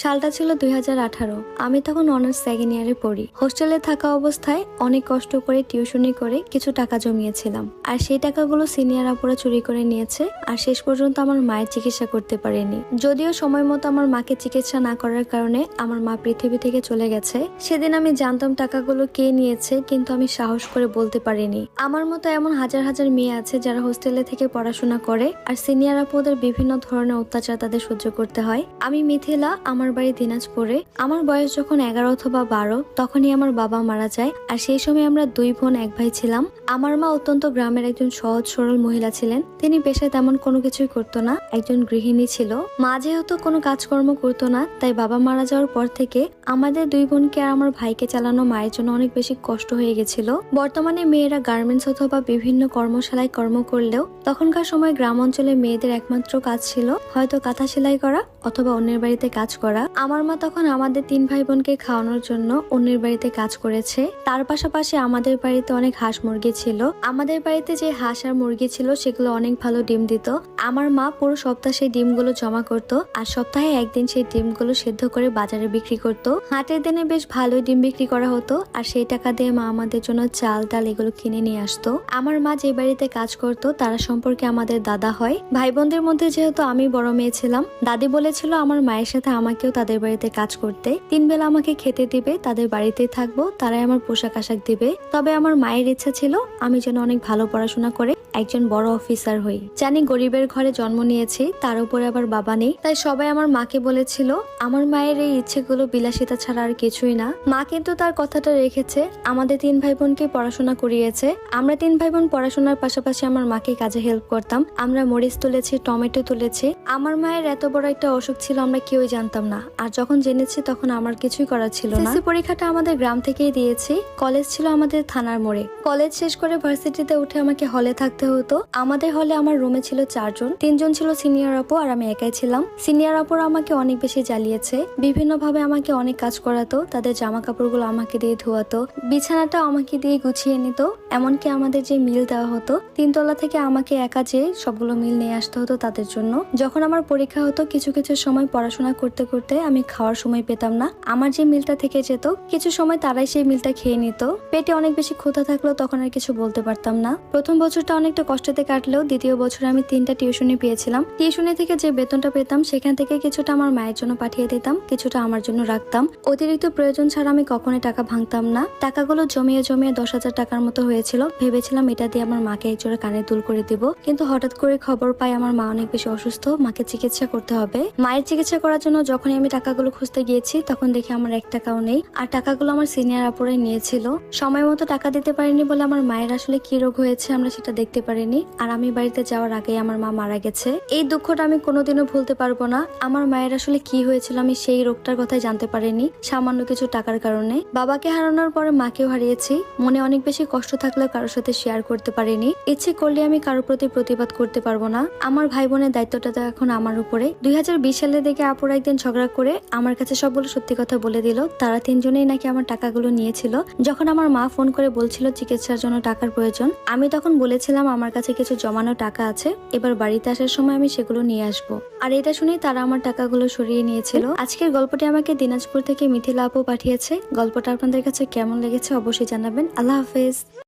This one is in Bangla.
সালটা ছিল দুই হাজার আঠারো। আমি তখন অনার্স সেকেন্ড ইয়ারে পড়ি। হোস্টেলে থাকা অবস্থায় অনেক কষ্ট করে টিউশনি করে কিছু টাকা জমিয়েছিলাম। আর সেই টাকাগুলো সিনিয়র আপুরা চুরি করে নিয়েছে আর শেষ পর্যন্ত আমার মায়ের চিকিৎসা করতে পারেনি। যদিও সময় মতো আমার মাকে চিকিৎসা না করার কারণে আমার মা পৃথিবী থেকে চলে গেছে, সেদিন আমি জানতাম টাকাগুলো কে নিয়েছে, কিন্তু আমি সাহস করে বলতে পারিনি। আমার মতো এমন হাজার হাজার মেয়ে আছে যারা হোস্টেলে থেকে পড়াশোনা করে, আর সিনিয়র আপুদের বিভিন্ন ধরনের অত্যাচার তাদের সহ্য করতে হয়। আমি মিথিলা, আমার বাড়ি দিনাজপুরে, আমার বয়স যখন এগারো অথবা বারো, তখনই আমার বাবা মারা যায়। আর সেই সময় আমরা দুই বোন, এক ভাই ছিলাম। আমার মা অত্যন্ত গ্রামের একজন সহজ সরল মহিলা ছিলেন। তিনি পেশায় তেমন কোনো কিছুই করতো না, একজন গৃহিণী ছিল। মা যেহেতু কোনো কাজকর্ম করতো না, তাই বাবা মারা যাওয়ার পর থেকে আমাদের দুই বোনকে আর আমার ভাইকে চালানো মায়ের জন্য অনেক বেশি কষ্ট হয়ে গেছিল। বর্তমানে মেয়েরা গার্মেন্টস অথবা বিভিন্ন কর্মশালায় কর্ম করলেও তখনকার সময় গ্রাম অঞ্চলে মেয়েদের একমাত্র কাজ ছিল হয়তো কাঁথা সেলাই করা অথবা অন্যের বাড়িতে কাজ করা। আমার মা তখন আমাদের তিন ভাই বোনকে খাওয়ানোর জন্য অন্যের বাড়িতে কাজ করেছে। তার পাশাপাশি আমাদের বাড়িতে অনেক হাঁস মুরগি ছিল। আমাদের বাড়িতে যে হাঁস আর মুরগি ছিল, সেগুলো অনেক ভালো ডিম দিত। আমার মা পুরো সপ্তাহ সেই ডিমগুলো জমা করত আর সপ্তাহে একদিন সেই ডিমগুলো সেদ্ধ করে বাজারে বিক্রি করত। হাটের দিনে বেশ ভালোই ডিম বিক্রি করা হতো আর সেই টাকা দিয়ে মা আমাদের জন্য চাল, ডাল এগুলো কিনে নিয়ে আসতো। আমার মা যে বাড়িতে কাজ করত, তারা সম্পর্কে আমাদের দাদা হয়। ভাই বোনদের মধ্যে যেহেতু আমি বড় মেয়ে ছিলাম, দাদি বলেছিল আমার মায়ের সাথে আমাকেও তাদের বাড়িতে কাজ করতে। তিন বেলা আমাকে খেতে দিবে, তাদের বাড়িতেই থাকব, তারাই আমার পোশাক আশাক দিবে। তবে আমার মায়ের ইচ্ছা ছিল, আমি যেন অনেক ভালো পড়াশোনা করে একজন বড় অফিসার হই। জানি গরিবের ঘরে জন্ম নিয়েছি, তার উপরে আবার বাবা নেই, তাই সবাই আমার মাকে বলেছিল, আমার মায়ের এই ইচ্ছেগুলো বিলাসিতা ছাড়া আর কিছুই না। মা কিন্তু তার কথাটা রেখেছে, আমাদের তিন ভাই বোনকে পড়াশোনা করিয়েছে। আমরা তিন ভাই বোন পড়াশোনার পাশাপাশি আমার মাকে কাজে হেল্প করতাম। আমরা মরিচ তুলেছি, টমেটো তুলেছি। আমার মায়ের এত বড় একটা অসুখ ছিল, আমরা কেউই জানতাম না। আর যখন জেনেছি তখন আমার কিছুই করার ছিল না। পরীক্ষাটা আমাদের গ্রাম থেকেই দিয়েছি। কলেজ ছিল আমাদের থানার মোড়ে। কলেজ শেষ করে ভার্সিটিতে উঠে আমাকে হলে থাকতে হতো। আমাদের হলে আমার রুমে ছিল চারজন। তিনজন ছিল সিনিয়র আপু আর আমি একাই ছিলাম। সিনিয়র আপুরা আমাকে অনেক বেশি জ্বালিয়েছে। বিভিন্ন ভাবে আমাকে অনেক কাজ করাতো। তাদের জামা কাপড়গুলো আমাকে দিয়ে ধোয়াতো। বিছানাটা আমাকে দিয়ে গুছিয়ে নিত। এমনকি আমাদের যে মিল দেওয়া হতো, তিনতলা থেকে আমাকে একা যেয়ে সবগুলো মিল নিয়ে আসতে হতো তাদের জন্য। যখন আমার পরীক্ষা হতো, কিছু কিছু সময় পড়াশোনা করতে করতে আমি খাওয়ার সময় পেতাম না। আমার যে মিলটা থেকে যেত, কিছু সময় তারাই সেই মিলটা খেয়ে নিত। পেটে অনেক বেশি ক্ষুধা থাকলেও তখন আর কিছু বলতে পারতাম না। প্রথম বছরটা অনেকটা কষ্টতে কাটলেও দ্বিতীয় বছরে আমি তিনটা টিউশনি পেয়েছিলাম। টিউশনি থেকে যে বেতনটা পেতাম, সেখান থেকে কিছুটা আমার মায়ের জন্য পাঠিয়ে দিতাম, কিছুটা আমার জন্য রাখতাম। অতিরিক্ত প্রয়োজন ছাড়া আমি কখনোই টাকা ভাঙতাম না। টাকাগুলো জমিয়ে জমিয়ে দশ হাজার টাকার মতো হয়েছিল। ভেবেছিলাম এটা দিয়ে আমার মাকে একজোড়া কানে দুল করে দিব। কিন্তু হঠাৎ করে খবর পাই আমার মা অনেক বেশি অসুস্থ, মাকে চিকিৎসা করতে হবে। মায়ের চিকিৎসা করার জন্য যখনই আমি টাকাগুলো খুঁজতে গিয়েছি, তখন দেখি আমার এক টাকাও নেই। আর টাকাগুলো আমার সিনিয়র আপুরাই নিয়েছিল। সময় মতো টাকা দিতে পারিনি বলে আমার মায়ের আসলে কি রোগ হয়েছে আমরা সেটা দেখতে পারিনি। আর আমি বাড়িতে যাওয়ার আগেই আমার মা মারা গেছে। এই দুঃখটা আমি কোনোদিনও ভুলতে পারব না। আমার মায়ের আসলে কি হয়েছিল আমি সেই রোগটার কথাই জানতে পারিনি, সামান্য কিছু টাকার কারণে। বাবাকে হারানোর পরে মাকেও হারিয়েছি। মনে অনেক বেশি কষ্ট থাকলেও কারোর সাথে শেয়ার করতে পারিনি। ইচ্ছে করলে আমি কারোর প্রতি প্রতিবাদ করতে পারব না। আমার ভাই বোনের দায়িত্বটা তো এখন আমার উপরে। দুই হাজার বিশ সালে দেখে আপুর একদিন ঝগড়া করে আমার কাছে সবগুলো সত্যি কথা বলে দিল। তারা তিনজনেই নাকি আমার টাকাগুলো নিয়েছিল। যখন আমার মা ফোন করে বলছিল চিকিৎসার জন্য টাকার প্রয়োজন, আমি তখন বলেছিলাম আমার কাছে কিছু জমানো টাকা আছে, এবার বাড়িতে আসার সময় আমি সেগুলো নিয়ে আসব। আর এটা শুনেই তারা আমার টাকাগুলো সরিয়ে নিয়েছিল। আজকের গল্পটি আমাকে দিনাজপুর থেকে মিথিলা আপু পাঠিয়েছে। গল্পটা আপনাদের কাছে কেমন লেগেছে অবশ্যই জানাবেন। আল্লাহ হাফেজ।